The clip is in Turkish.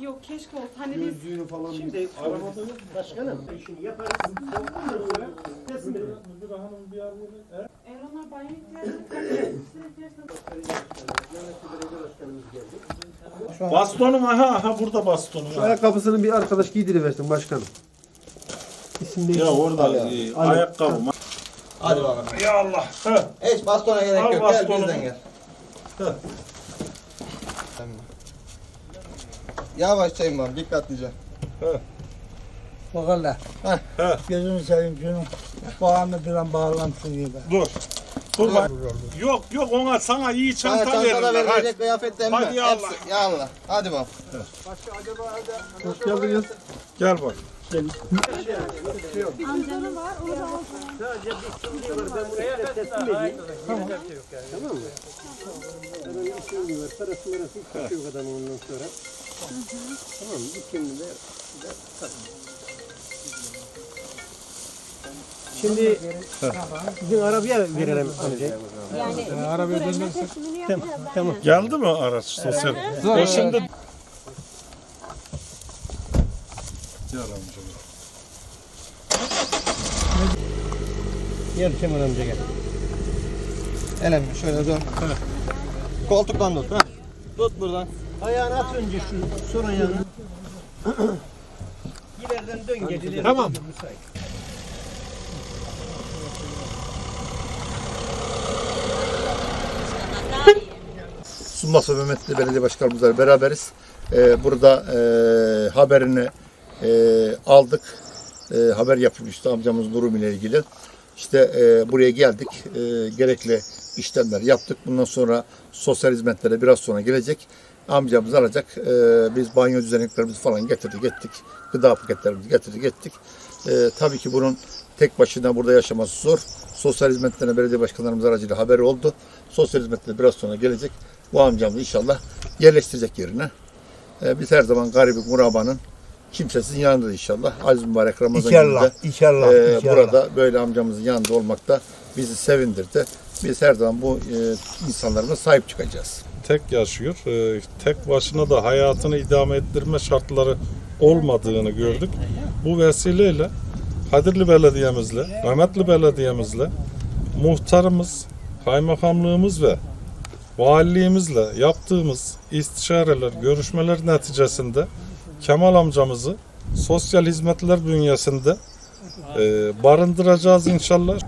Yok keşke olsa. Hani biz falan Şimdi arabada yok başkanım. Şimdi yaparız. Ondan sonra teslim ederiz. Müdür hanım bir yer verir. Erhan'a banyo ihtiyacı Bastonum aha aha burada bastonum. Şu ayakkabısını bir arkadaş giydiriversin başkanım. İsim değişti. Ya orada e, ayakkabı. Hadi bakalım. Ya Allah. Heh. Hiç bastona gerek Al yok. Gel bastonu. bizden gel. Heh. Yavaş Sayın Baba dikkatlice. Bak hele. He. Gözünü seveyim şunu. Bağımı bir an bağlantı gibi. Dur. Dur bak. Yok yok ona sana iyi Sana çanta çantada verirler. Hadi. verilecek kıyafetler mi? Hadi ya Allah. Hepsi- Ya Allah. Hadi baba. Hoş geldiniz. Gel bak. Tamam mı? Parası marası ondan sonra. Tamam mı? Bir kendine ver. Şimdi bizim arabaya verelim amca. Yani arabaya dönerse Tamam, tamam. Geldi mi araç sosyal? O şimdi Gel amca. Gel Kemal amca gel. El emmi şöyle dön. Koltuktan tut. Ha. Tut buradan. Ayağını at önce şu son ayağını. İleriden dön gerileri. Tamam. Sunmasa Mehmetli Belediye Başkanımızla beraberiz. Ee, burada e, haberini e, aldık. E, haber yapılmıştı amcamız Durum ile ilgili. İşte e, buraya geldik. E, gerekli işlemler yaptık. Bundan sonra sosyal hizmetlere biraz sonra gelecek. Amcamız alacak. E, biz banyo düzenliklerimizi falan getirdik ettik. Gıda paketlerimizi getirdik ettik. E, tabii ki bunun tek başına burada yaşaması zor. Sosyal hizmetlerine belediye başkanlarımız aracıyla haberi oldu. Sosyal hizmetler biraz sonra gelecek. Bu amcamız inşallah yerleştirecek yerine. Ee, biz her zaman garibik murabanın kimsesiz yanında inşallah. Aziz mübarek Ramazan İnşallah, gününde inşallah, e, inşallah. burada böyle amcamızın yanında olmak da bizi sevindirdi. Biz her zaman bu e, insanlarımıza sahip çıkacağız. tek yaşıyor. Ee, tek başına da hayatını idame ettirme şartları olmadığını gördük. Bu vesileyle Kadirli Belediye'mizle, Rahmetli Belediye'mizle, muhtarımız, kaymakamlığımız ve valiliğimizle yaptığımız istişareler, görüşmeler neticesinde Kemal amcamızı sosyal hizmetler bünyesinde e, barındıracağız inşallah.